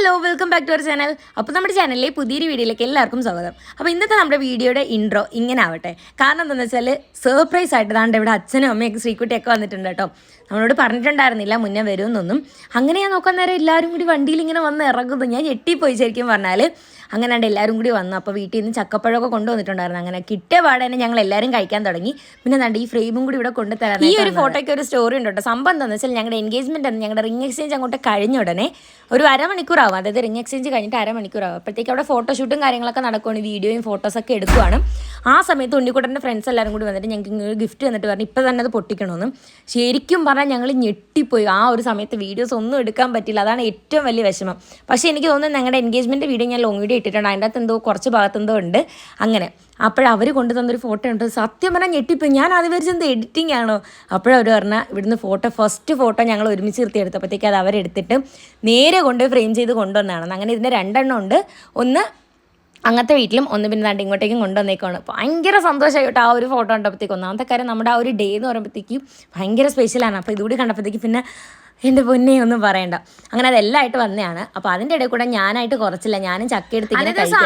Hello welcome back to our channel അപ്പോൾ നമ്മുടെ ചാനലിലെ പുതിയൊരു വീഡിയോയിലേക്ക് എല്ലാവർക്കും സ്വാഗതം. അപ്പോൾ ഇന്നത്തെ നമ്മുടെ വീഡിയോയുടെ ഇൻട്രോ ഇങ്ങനെ ആവട്ടെ. കാരണം എന്താണെന്ന് വെച്ചാൽ സർപ്രൈസ് ആയിട്ട് ദാണ്ട് ഇവിടെ അച്ഛനും അമ്മയൊക്കെ ശ്രീക്കുട്ടിയൊക്കെ വന്നിട്ടുണ്ട് കേട്ടോ. നമ്മളോട് പറഞ്ഞിട്ടുണ്ടായിരുന്നില്ല മുന്നേ വരുമെന്നൊന്നും. അങ്ങനെ ഞാൻ നോക്കാൻ നേരം എല്ലാവരും കൂടി വണ്ടിയിൽ ഇങ്ങനെ വന്ന് ഇറങ്ങുന്നു. ഞാൻ ഞെട്ടിപ്പോയി ശരിക്കും പറഞ്ഞാൽ അങ്ങനെ ഉണ്ട് എല്ലാവരും കൂടി വന്നു. അപ്പോൾ വീട്ടിൽ നിന്ന് ചക്കപ്പഴമൊക്കെ കൊണ്ടുവന്നിട്ടുണ്ടായിരുന്നു. അങ്ങനെ കിട്ടിയ പാടെ തന്നെ ഞങ്ങൾ എല്ലാവരും കഴിക്കാൻ തുടങ്ങി. പിന്നെ എന്താണ്ട് ഈ ഫ്രെയിമും കൂടി ഇവിടെ കൊണ്ടുതരാൻ ഈ ഒരു ഫോട്ടോയ്ക്ക് ഒരു സ്റ്റോറി ഉണ്ട് കേട്ടോ. സംഭവം എന്താണെന്ന് വെച്ചാൽ ഞങ്ങളുടെ എൻഗേജ്മെന്റ് ആണ് ഞങ്ങളുടെ റിംഗ് എക്സ്ചേഞ്ച് അങ്ങോട്ട് കഴിഞ്ഞ ഉടനെ ഒരു അരമണിക്കൂറാവും അതായത് റിംഗ് എക്സ്ചേഞ്ച് കഴിഞ്ഞിട്ട് അരമണിക്കൂറാവും. അപ്പോഴത്തേക്ക് അവിടെ ഫോട്ടോഷൂട്ടും കാര്യങ്ങളൊക്കെ നടക്കുവാണ്. വീഡിയോയും ഫോട്ടോസൊക്കെ എടുക്കുവാണ്. ആ സമയത്ത് ഉണ്ണിക്കുട്ടന്റെ ഫ്രണ്ട്സ് എല്ലാവരും കൂടി വന്നിട്ട് ഞങ്ങൾക്ക് ഇങ്ങനെ ഗിഫ്റ്റ് തന്നിട്ട് പറഞ്ഞു ഇപ്പം തന്നെ അത് പൊട്ടിക്കണമെന്ന് ശരിക്കും പറഞ്ഞാൽ ഞങ്ങൾ ഞെട്ടിപ്പോയി. ആ ഒരു സമയത്ത് വീഡിയോസ് ഒന്നും എടുക്കാൻ പറ്റില്ല അതാണ് ഏറ്റവും വലിയ വിഷമം. പക്ഷേ എനിക്ക് തോന്നുന്നു ഞങ്ങളുടെ എൻഗേജ്മെന്റ് വീഡിയോ ഞാൻ ലോങ് വീഡിയോ ഇട്ടിട്ടുണ്ട്. അതിന്റെ അകത്ത് എന്തോ കുറച്ച് ഭാഗത്ത് എന്തോ ഉണ്ട്. അങ്ങനെ. അപ്പോഴവർ കൊണ്ടു തന്നൊരു ഫോട്ടോ ഉണ്ട്. സത്യം പറഞ്ഞാൽ ഞെട്ടിപ്പോയി. ഞാൻ അത് വിചാരിച്ചത് എഡിറ്റിംഗ് ആണോ. അപ്പോഴവർ പറഞ്ഞാൽ ഇവിടുന്ന് ഫോട്ടോ ഫസ്റ്റ് ഫോട്ടോ ഞങ്ങൾ ഒരുമിച്ച് നിർത്തി എടുത്തപ്പോഴത്തേക്ക് അത് അവരെടുത്തിട്ട് നേരെ കൊണ്ട് ഫ്രെയിം ചെയ്ത് കൊണ്ടുവന്നതാണ്. അങ്ങനെ ഇതിന്റെ രണ്ടെണ്ണം ഉണ്ട്. ഒന്ന് അങ്ങനത്തെ വീട്ടിലും ഒന്ന് പിന്നെ ദാണ്ട് ഇങ്ങോട്ടേക്കും കൊണ്ടുവന്നേക്കാണ് ഭയങ്കര സന്തോഷമായി കേട്ടോ ആ ഒരു ഫോട്ടോ കണ്ടപ്പോഴത്തേക്ക്. ഒന്നാമത്തെ കാര്യം നമ്മുടെ ആ ഒരു ഡേ എന്ന് പറയുമ്പോഴത്തേക്കും ഭയങ്കര സ്പെഷ്യലാണ് അപ്പോൾ ഇതുകൂടി കണ്ടപ്പോഴത്തേക്ക് പിന്നെ എന്റെ പൊന്നെ ഒന്നും പറയണ്ട. അങ്ങനെ അതെല്ലാമായിട്ട് വന്നതാണ്. അപ്പോൾ അതിന്റെ ഇടയിൽ കൂടെ ഞാനായിട്ട് കുറച്ചില്ല. ഞാനും ചക്ക എടുത്ത്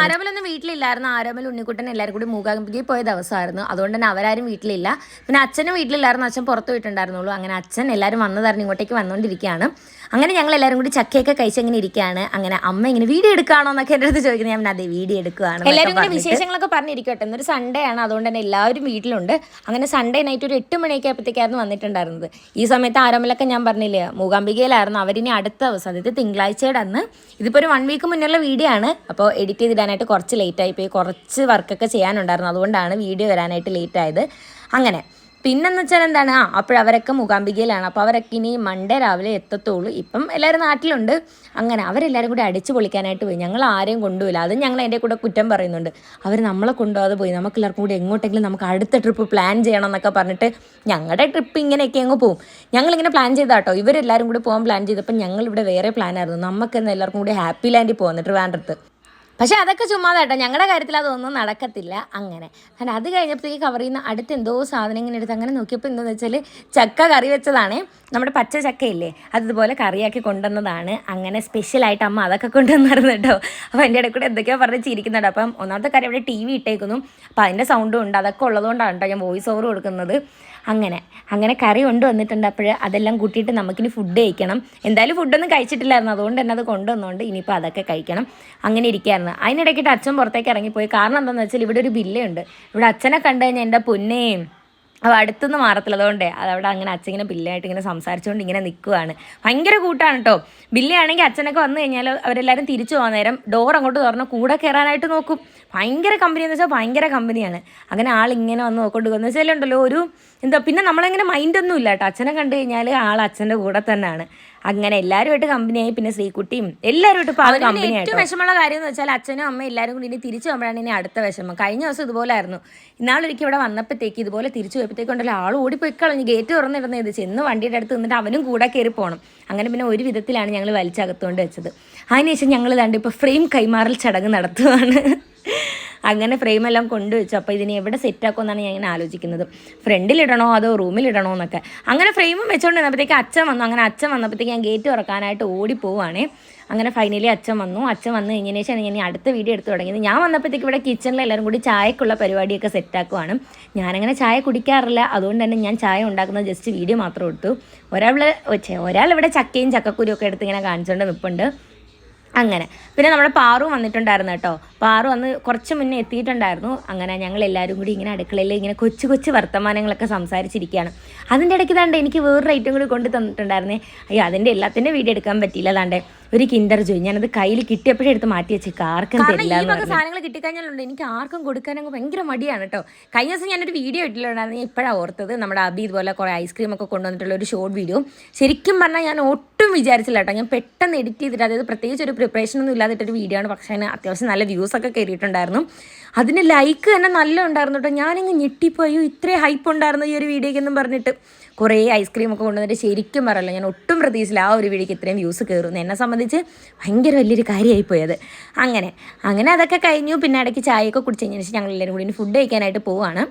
ആരോമലൊന്നും വീട്ടിലില്ലായിരുന്നു. ആരോമൽ ഉണ്ണിക്കുട്ടൻ എല്ലാവരും കൂടി മൂകാംബികയിൽ പോയ ദിവസമായിരുന്നു. അതുകൊണ്ട് തന്നെ അവരാരും വീട്ടിലില്ല. പിന്നെ അച്ഛനും വീട്ടിലില്ലായിരുന്നു. അച്ഛൻ പുറത്ത് പോയിട്ടുണ്ടായിരുന്നുള്ളൂ. അങ്ങനെ അച്ഛൻ എല്ലാവരും വന്നതായിരുന്നു ഇങ്ങോട്ടേക്ക് വന്നുകൊണ്ടിരിക്കുകയാണ് അങ്ങനെ ഞങ്ങൾ എല്ലാവരും കൂടി ചക്കയൊക്കെ കഴിച്ച് ഇങ്ങനെ ഇരിക്കുകയാണ്. അങ്ങനെ അമ്മ ഇങ്ങനെ വീഡിയോ എടുക്കുകയാണോ എന്നൊക്കെ എന്റെ അടുത്ത് ചോദിക്കുന്നത്. ഞാൻ അതെ വീഡിയോ എടുക്കുകയാണ് എല്ലാവരും കൂടി വിശേഷങ്ങളൊക്കെ പറഞ്ഞിരിക്കട്ടെ. എന്നൊരു സൺഡേ ആണ്. അതുകൊണ്ട് തന്നെ എല്ലാവരും വീട്ടിലുണ്ട്. അങ്ങനെ സൺഡേ നൈറ്റ് ഒരു എട്ട് മണിയൊക്കെ ആയപ്പോഴത്തേക്കായിരുന്നു വന്നിട്ടുണ്ടായിരുന്നത്. ഈ സമയത്ത് ആരോമലൊക്കെ ഞാൻ പറഞ്ഞില്ലേ മൂകാംബികയിലായിരുന്നു. അവരിനി അടുത്ത ദിവസം അതായത് തിങ്കളാഴ്ചയുടെ അന്ന്. ഇതിപ്പോൾ ഒരു വൺ വീക്ക് മുന്നുള്ള വീഡിയോ ആണ്. അപ്പോൾ എഡിറ്റ് ചെയ്തിടാനായിട്ട് കുറച്ച് ലേറ്റ് ആയിപ്പോയി കുറച്ച് വർക്കൊക്കെ ചെയ്യാനുണ്ടായിരുന്നു. അതുകൊണ്ടാണ് വീഡിയോ വരാനായിട്ട് ലേറ്റ് ആയത്. അങ്ങനെ. പിന്നെന്ന് വെച്ചാൽ എന്താണ്? ആ അപ്പോഴവരൊക്കെ മൂകാംബികയിലാണ്. അപ്പോൾ അവരൊക്കെ ഇനി മൺഡേ രാവിലെ എത്തത്തുള്ളൂ. ഇപ്പം എല്ലാവരും നാട്ടിലുണ്ട്. അങ്ങനെ അവരെല്ലാവരും കൂടി അടിച്ചു പൊളിക്കാനായിട്ട് പോയി. ഞങ്ങൾ ആരെയും കൊണ്ടുപോയില്ല. അത് ഞങ്ങൾ എന്റെ കൂടെ കുറ്റം പറയുന്നുണ്ട്. അവർ നമ്മളെ കൊണ്ടുപോകാതെ പോയി. നമുക്ക് എല്ലാവർക്കും കൂടി എങ്ങോട്ടെങ്കിലും നമുക്ക് അടുത്ത ട്രിപ്പ് പ്ലാൻ ചെയ്യണം എന്നൊക്കെ പറഞ്ഞിട്ട് ഞങ്ങളുടെ ട്രിപ്പ് ഇങ്ങനെയൊക്കെ അങ്ങ് പോകും ഞങ്ങളിങ്ങനെ പ്ലാൻ ചെയ്താട്ടോ ഇവരെല്ലാവരും കൂടി പോകാൻ പ്ലാൻ ചെയ്തപ്പോൾ ഞങ്ങളിവിടെ വേറെ പ്ലാനായിരുന്നു നമുക്കെന്ന് എല്ലാവർക്കും കൂടി ഹാപ്പി ലാൻഡിൽ പോകുന്നു ട്രിവാൻഡ്രത്ത് പക്ഷെ അതൊക്കെ ചുമ്മാതാട്ടോ. ഞങ്ങളുടെ കാര്യത്തിൽ അതൊന്നും നടക്കത്തില്ല അങ്ങനെ. കാരണം അത് കഴിഞ്ഞപ്പോഴത്തേക്ക് കവർ ചെയ്യുന്ന അടുത്ത് എന്തോ സാധനം ഇങ്ങനെ എടുത്ത് അങ്ങനെ നോക്കിയപ്പോൾ എന്താണെന്ന് വെച്ചാൽ ചക്ക കറി വെച്ചതാണ്. നമ്മുടെ പച്ച ചക്കയില്ലേ അതുപോലെ കറിയാക്കി കൊണ്ടുവന്നതാണ്. അങ്ങനെ സ്പെഷ്യലായിട്ട് അമ്മ അതൊക്കെ കൊണ്ടുവന്നായിരുന്നു കേട്ടോ. അപ്പോൾ എന്റെ ഇടയ്ക്കൂടെ കൂടെ എന്തൊക്കെയോ പറഞ്ഞ് ചിരിക്കുന്നുണ്ട്. അപ്പം ഒന്നാമത്തെ കാര്യം അവിടെ ടി വി ഇട്ടേക്കുന്നു. അപ്പോൾ അതിന്റെ സൗണ്ടും ഉണ്ട്. അതൊക്കെ ഉള്ളതുകൊണ്ടാണ് കേട്ടോ ഞാൻ വോയിസ് ഓവർ കൊടുക്കുന്നത്. അങ്ങനെ. അങ്ങനെ കറി കൊണ്ടുവന്നിട്ടുണ്ട് അപ്പോൾ അതെല്ലാം കൂട്ടിയിട്ട് നമുക്കിനി ഫുഡ് കഴിക്കണം. എന്തായാലും ഫുഡൊന്നും കഴിച്ചിട്ടില്ലായിരുന്നു. അതുകൊണ്ട് തന്നെ അത് കൊണ്ടുവന്നുകൊണ്ട് ഇനിയിപ്പോൾ അതൊക്കെ കഴിക്കണം. അങ്ങനെ ഇരിക്കുകയായിരുന്നു അതിനിടയ്ക്കിട്ട് അച്ഛൻ പുറത്തേക്ക് ഇറങ്ങിപ്പോയി. കാരണം എന്താണെന്ന് വെച്ചാൽ ഇവിടെ ഒരു ബില്ലുണ്ട് ഇവിടെ അച്ഛനെ കണ്ടു കഴിഞ്ഞാൽ എന്റെ പൊന്നേയും അപ്പോൾ അടുത്തൊന്നും മാറത്തില്ല. അതുകൊണ്ടേ അതവിടെ അങ്ങനെ അച്ഛൻ ഇങ്ങനെ ബില്ലായിട്ട് ഇങ്ങനെ സംസാരിച്ചുകൊണ്ട് ഇങ്ങനെ നിൽക്കുവാണ് ഭയങ്കര കൂട്ടാണ് കേട്ടോ ബില്ലാണെങ്കിൽ അച്ഛനൊക്കെ വന്നു കഴിഞ്ഞാൽ അവരെല്ലാവരും തിരിച്ചു പോകാൻ നേരം ഡോർ അങ്ങോട്ട് തുറന്ന് കൂടെ കയറാനായിട്ട് നോക്കും. ഭയങ്കര കമ്പനി എന്ന് വെച്ചാൽ ഭയങ്കര കമ്പനിയാണ് അങ്ങനെ ആൾ ഇങ്ങനെ വന്ന് നോക്കൊണ്ട് എന്ന് വെച്ചാൽ ഉണ്ടല്ലോ ഒരു എന്താ പിന്നെ നമ്മളങ്ങനെ മൈൻഡൊന്നും ഇല്ല കേട്ടോ. അച്ഛനെ കണ്ടു കഴിഞ്ഞാൽ ആൾ അച്ഛന്റെ കൂടെ തന്നെയാണ്. അങ്ങനെ എല്ലാവരുമായിട്ട് കമ്പനിയായി പിന്നെ ശ്രീകുട്ടിയും എല്ലാവരുമായിട്ട് ഇപ്പോൾ അത് കമ്പനി ഏറ്റവും വിഷമമുള്ള കാര്യം എന്ന് വെച്ചാൽ അച്ഛനും അമ്മയും എല്ലാവരും കൂടി ഇനി തിരിച്ചു പോകുമ്പോഴാണ് ഇനി അടുത്ത വിഷമം. കഴിഞ്ഞ ദിവസം ഇതുപോലായിരുന്നു. ഇന്നാളൊരിക്കൽ ഇവിടെ വന്നപ്പോഴത്തേക്ക് ഇതുപോലെ തിരിച്ചു പോയപ്പോഴത്തേക്കുണ്ടല്ലോ ആൾ ഓടിപ്പോയി കളഞ്ഞു. ഗേറ്റ് തുറന്നിടുന്നത് ഇത് ചെന്ന് വണ്ടിയുടെ അടുത്ത് നിന്നിട്ട് അവനും കൂടെ കയറി പോകണം അങ്ങനെ പിന്നെ ഒരു വിധത്തിലാണ് ഞങ്ങൾ വലിച്ചകത്തുകൊണ്ട് വെച്ചത്. അതിനുശേഷം ഞങ്ങൾ ഇതാണ്ട് ഇപ്പോൾ ഫ്രെയിം കൈമാറൽ ചടങ്ങ് നടത്തുകയാണ് അങ്ങനെ ഫ്രെയിമെല്ലാം കൊണ്ടുവച്ചു. അപ്പോൾ ഇതിനെ എവിടെ സെറ്റാക്കുമെന്നാണ് ഞാൻ ഇങ്ങനെ ആലോചിക്കുന്നത്. ഫ്രണ്ടിലിടണോ അതോ റൂമിലിടണോ എന്നൊക്കെ. അങ്ങനെ ഫ്രെയിമും വെച്ചുകൊണ്ട് വന്നപ്പോഴത്തേക്ക് അച്ഛൻ വന്നു. അങ്ങനെ അച്ഛൻ വന്നപ്പോഴത്തേക്ക് ഞാൻ ഗേറ്റ് തുറക്കാനായിട്ട് ഓടിപ്പോവാണേ അങ്ങനെ ഫൈനലി അച്ഛൻ വന്നു. അച്ഛൻ വന്ന് കഴിഞ്ഞതിന് ശേഷം ഞാൻ അടുത്ത വീഡിയോ എടുത്ത് തുടങ്ങിയത്. ഞാൻ വന്നപ്പോഴത്തേക്ക് ഇവിടെ കിച്ചണിൽ എല്ലാവരും കൂടി ചായക്കുള്ള പരിപാടിയൊക്കെ സെറ്റാക്കുവാണ് ഞാനങ്ങനെ ചായ കുടിക്കാറില്ല. അതുകൊണ്ട് തന്നെ ഞാൻ ചായ ഉണ്ടാക്കുന്നത് ജസ്റ്റ് വീഡിയോ മാത്രം എടുത്തു ഒരാൾ ഒരാൾ ചക്കയും ചക്കക്കുരും ഒക്കെ എടുത്ത് ഇങ്ങനെ കാണിച്ചുകൊണ്ട് നിൽപ്പുണ്ട് അങ്ങനെ. പിന്നെ നമ്മുടെ പാറു വന്നിട്ടുണ്ടായിരുന്നു കേട്ടോ. പാറു വന്ന് കുറച്ച് മുന്നേ എത്തിയിട്ടുണ്ടായിരുന്നു. അങ്ങനെ ഞങ്ങൾ എല്ലാവരും കൂടി ഇങ്ങനെ അടുക്കളയിൽ ഇങ്ങനെ കൊച്ചു കൊച്ചു വർത്തമാനങ്ങളൊക്കെ സംസാരിച്ചിരിക്കുകയാണ്. അതിന്റെ ഇടയ്ക്ക് താണ്ട് എനിക്ക് വേറൊരു ഐറ്റം കൂടി കൊണ്ട് തന്നിട്ടുണ്ടായിരുന്നേ. അയ്യോ അതിന്റെ എല്ലാത്തിന്റെ വീഡിയോ എടുക്കാൻ പറ്റിയില്ല താണ്ടേ ഒരു കിൻഡർ ജോയ്. ഞാനത് കയ്യിൽ കിട്ടിയപ്പോഴേ എടുത്ത് മാറ്റി വെച്ചേക്ക്. ആർക്കും തരില്ല സാധനങ്ങൾ കിട്ടിക്കഴിഞ്ഞാലുണ്ട്. എനിക്ക് ആർക്കും കൊടുക്കാൻ അങ്ങ് ഭയങ്കര മടിയാണ് കേട്ടോ. കഴിഞ്ഞ ദിവസം ഞാനൊരു വീഡിയോ ഇട്ടിട്ടുണ്ടായിരുന്നു. ഇപ്പോഴാണ് ഓർത്തത്. നമ്മുടെ അബി ഇതുപോലെ കുറേ ഐസ്ക്രീം ഒക്കെ കൊണ്ടുവന്നിട്ടുള്ള ഒരു ഷോർട്ട് വീഡിയോ ശരിക്കും പറഞ്ഞാൽ ഞാൻ ഒട്ടും വിചാരിച്ചില്ല കേട്ടോ ഞാൻ പെട്ടെന്ന് എഡിറ്റ് ചെയ്തിട്ട് അതായത് പ്രത്യേകിച്ച് ഒരു പ്രിപ്പറേഷൻ ഒന്നും ഇല്ലാതിട്ടൊരു വീഡിയോ ആണ്. പക്ഷേ അതിന് അത്യാവശ്യം നല്ല വ്യൂസ് ഒക്കെ കയറിയിട്ടുണ്ടായിരുന്നു അതിന് ലൈക്ക് തന്നെ നല്ല ഉണ്ടായിരുന്നു കേട്ടോ ഞാനിങ്ങ് ഞെട്ടിപ്പോയി. ഇത്രയും ഹൈപ്പ് ഉണ്ടായിരുന്നു ഈ ഒരു വീഡിയോയ്ക്ക് എന്നും പറഞ്ഞിട്ട്. കുറേ ഐസ്ക്രീം ഒക്കെ കൊണ്ടുവന്നിട്ട് ശരിക്കും പറയല്ലോ ഞാൻ ഒട്ടും പ്രതീക്ഷിച്ചില്ല ആ ഒരു വീഡിയോക്ക് ഇത്രയും വ്യൂസ് കയറുന്നു എന്നെ സംബന്ധിച്ച് ഭയങ്കര വലിയൊരു കാര്യമായി പോയത് അങ്ങനെ അങ്ങനെ അതൊക്കെ കഴിഞ്ഞു. പിന്നെ ഇടയ്ക്ക് ചായയൊക്കെ കുടിച്ച് കഴിഞ്ഞതിന് ശേഷം ഞങ്ങൾ എല്ലാവരും കൂടി ഫുഡ് കഴിക്കാനായിട്ട് പോവാണ്.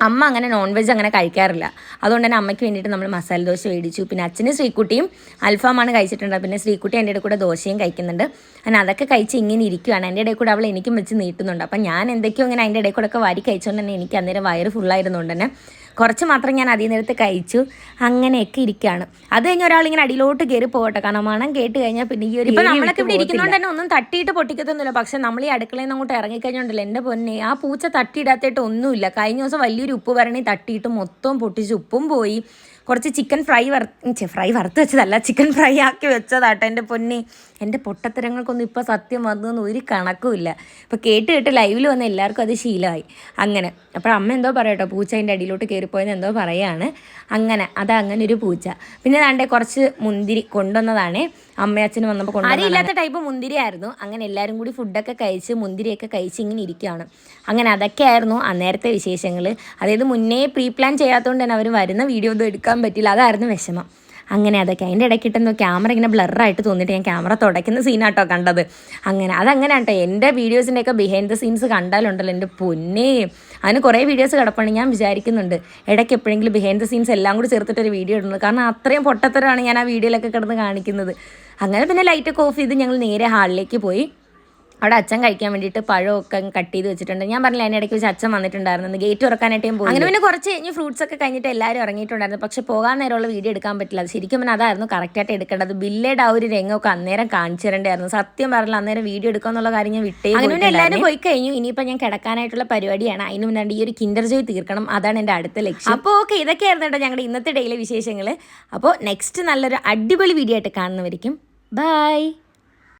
അമ്മ അങ്ങനെ നോൺ വെജ് അങ്ങനെ കഴിക്കാറില്ല. അതുകൊണ്ട് തന്നെ അമ്മയ്ക്ക് വേണ്ടിയിട്ട് നമ്മൾ മസാല ദോശ മേടിച്ചു പിന്നെ അച്ഛന് ശ്രീക്കുട്ടിയും അൽഫാമാണ് കഴിച്ചിട്ടുണ്ട് പിന്നെ ശ്രീക്കുട്ടി എന്റെ ഇടയിൽ കൂടെ ദോശയും കഴിക്കുന്നുണ്ട്. അങ്ങനെ അതൊക്കെ കഴിച്ച് ഇങ്ങനെ ഇരിക്കുകയാണ് എന്റെ ഇടയിൽ കൂടെ അവൾ എനിക്കും വെച്ച് നീട്ടുന്നുണ്ട്. അപ്പം ഞാൻ എന്തൊക്കെയോ ഇങ്ങനെ അതിന്റെ ഇടയിൽ കൂടെ ഒക്കെ വാരി കഴിച്ചുകൊണ്ട് തന്നെ എനിക്ക് അന്നേരം വയറ് ഫുള്ളായിരുന്നുകൊണ്ട് തന്നെ കുറച്ച് മാത്രം ഞാൻ അതേ നേരത്ത് കഴിച്ചു. അങ്ങനെയൊക്കെ ഇരിക്കുകയാണ് അത് കഴിഞ്ഞ് ഒരാൾ ഇങ്ങനെ അടിയിലോട്ട് കയറി പോകട്ടെ. കാരണം മണം കേട്ട് കഴിഞ്ഞാൽ പിന്നെ ഈ ഒരു ഇപ്പം നമ്മളൊക്കെ ഇവിടെ ഇരിക്കുന്നതുകൊണ്ട് തന്നെ ഒന്നും തട്ടിയിട്ട് പൊട്ടിക്കത്തൊന്നുമില്ല. പക്ഷെ നമ്മൾ ഈ അടുക്കളയിൽ നിന്ന് അങ്ങോട്ട് ഇറങ്ങിക്കഴിഞ്ഞുണ്ടല്ലോ എന്റെ പൊന്നെ. ആ പൂച്ച തട്ടിയിടാത്തായിട്ട് ഒന്നുമില്ല. കഴിഞ്ഞ ദിവസം വലിയൊരു ഉപ്പ് വരണി തട്ടിയിട്ട് മൊത്തം പൊട്ടിച്ച് ഉപ്പും പോയി. കുറച്ച് ചിക്കൻ ഫ്രൈ വറ ഫ്രൈ വറുത്ത് വെച്ചതല്ല. ചിക്കൻ ഫ്രൈ ആക്കി വെച്ചതാട്ടോ എന്റെ പൊന്നി. എന്റെ പൊട്ടത്തരങ്ങൾക്കൊന്നും ഇപ്പോൾ സത്യം വന്നതെന്ന് ഒരു കണക്കുമില്ല. ഇപ്പോൾ കേട്ട് കേട്ട് ലൈവിൽ വന്ന എല്ലാവർക്കും അത് ശീലമായി. അങ്ങനെ. അപ്പോൾ അമ്മ എന്തോ പറയട്ടോ പൂച്ച അതിന്റെ അടിയിലോട്ട് കയറിപ്പോയെന്ന് എന്തോ പറയാണ്. അങ്ങനെ അത് അങ്ങനെ ഒരു പൂച്ച. പിന്നെ ദാണ്ടെ കുറച്ച് മുന്തിരി കൊണ്ടുവന്നതാണ്. അമ്മയച്ഛനും വന്നപ്പോൾ കൊണ്ടു അറിയില്ലാത്ത ടൈപ്പ് മുന്തിരി ആയിരുന്നു അങ്ങനെ എല്ലാവരും കൂടി ഫുഡൊക്കെ കഴിച്ച് മുന്തിരിയൊക്കെ കഴിച്ച് ഇങ്ങനെ ഇരിക്കുകയാണ് അങ്ങനെ അതൊക്കെയായിരുന്നു അന്നേരത്തെ വിശേഷങ്ങൾ അതായത് മുന്നേ പ്രീ പ്ലാൻ ചെയ്യാത്തതുകൊണ്ട് തന്നെ അവർ വരുന്ന വീഡിയോ ഒന്നും എടുക്കാൻ പറ്റില്ല. അതായിരുന്നു വിഷമം. അങ്ങനെ അതൊക്കെ അതിന്റെ ഇടയ്ക്കിട്ടെന്തോ ക്യാമറ ഇങ്ങനെ ബ്ലറായിട്ട് തോന്നിയിട്ട് ഞാൻ ക്യാമറ തുടയ്ക്കുന്ന സീനാട്ടോ കണ്ടത്. അങ്ങനെ അതങ്ങനെ കേട്ടോ എന്റെ വീഡിയോസിന്റെയൊക്കെ ബിഹൈൻഡ് ദ സീൻസ് കണ്ടാലുണ്ടല്ലോ. എന്റെ പൊന്നേ. അതിന് കുറേ വീഡിയോസ് കിടപ്പാണ് ഞാൻ വിചാരിക്കുന്നുണ്ട്. ഇടയ്ക്ക് എപ്പോഴെങ്കിലും ബിഹൈൻഡ് ദ സീൻസ് എല്ലാം കൂടി ചേർത്തിട്ടൊരു വീഡിയോ ഇടുന്നത് കാരണം അത്രയും പൊട്ടത്തരമാണ് ഞാൻ ആ വീഡിയോയിലൊക്കെ കിടന്ന് കാണിക്കുന്നത്. അങ്ങനെ പിന്നെ ലൈറ്റൊക്കെ ഓഫ് ചെയ്ത് ഞങ്ങൾ നേരെ ഹാളിലേക്ക് പോയി. അവിടെ അച്ഛൻ കഴിക്കാൻ വേണ്ടിയിട്ട് പഴമൊക്കെ കട്ട് ചെയ്ത് വെച്ചിട്ടുണ്ട്. ഞാൻ പറഞ്ഞില്ല അതിന്റെ ഇടയ്ക്ക് വെച്ച് അച്ഛൻ വന്നിട്ടുണ്ടായിരുന്നു. ഗേറ്റ് തുറക്കാനായിട്ട് ഞാൻ പോയി അങ്ങനെ പിന്നെ കുറച്ച് കഴിഞ്ഞ് ഫ്രൂട്ട്സ് ഒക്കെ കഴിഞ്ഞിട്ട് എല്ലാവരും ഇറങ്ങിയിട്ടുണ്ടായിരുന്നു. പക്ഷെ പോകാൻ നേരമുള്ള വീഡിയോ എടുക്കാൻ പറ്റില്ല. ശരിക്കും പിന്നെ അതായിരുന്നു കറക്റ്റായിട്ട് എടുക്കേണ്ടത്. ബില്ലേഡ് ആ ഒരു രംഗമൊക്കെ അന്നേരം കാണിച്ചു തരേണ്ടായിരുന്നു സത്യം പറഞ്ഞില്ല അന്നേരം വീഡിയോ എടുക്കാന്നുള്ള കാര്യം ഞാൻ വിട്ടേ അങ്ങനെ പിന്നെ എല്ലാവരും പോയി കഴിഞ്ഞു. ഇനിയിപ്പോൾ ഞാൻ കിടക്കാനായിട്ടുള്ള പരിപാടിയാണ്. അതിന് മുന്നാണ്ട് ഈ ഒരു കിൻഡർ ജോയ് തീർക്കണം. അതാണ് എന്റെ അടുത്ത ലക്ഷ്യം. അപ്പോൾ ഓക്കെ ഇതൊക്കെയായിരുന്നു കേട്ടോ ഞങ്ങളുടെ ഇന്നത്തെ ഡെയിലി വിശേഷങ്ങൾ അപ്പോൾ നെക്സ്റ്റ് നല്ലൊരു അടിപൊളി വീഡിയോ ആയിട്ട് കാണുന്നവരിക്കും. ബൈ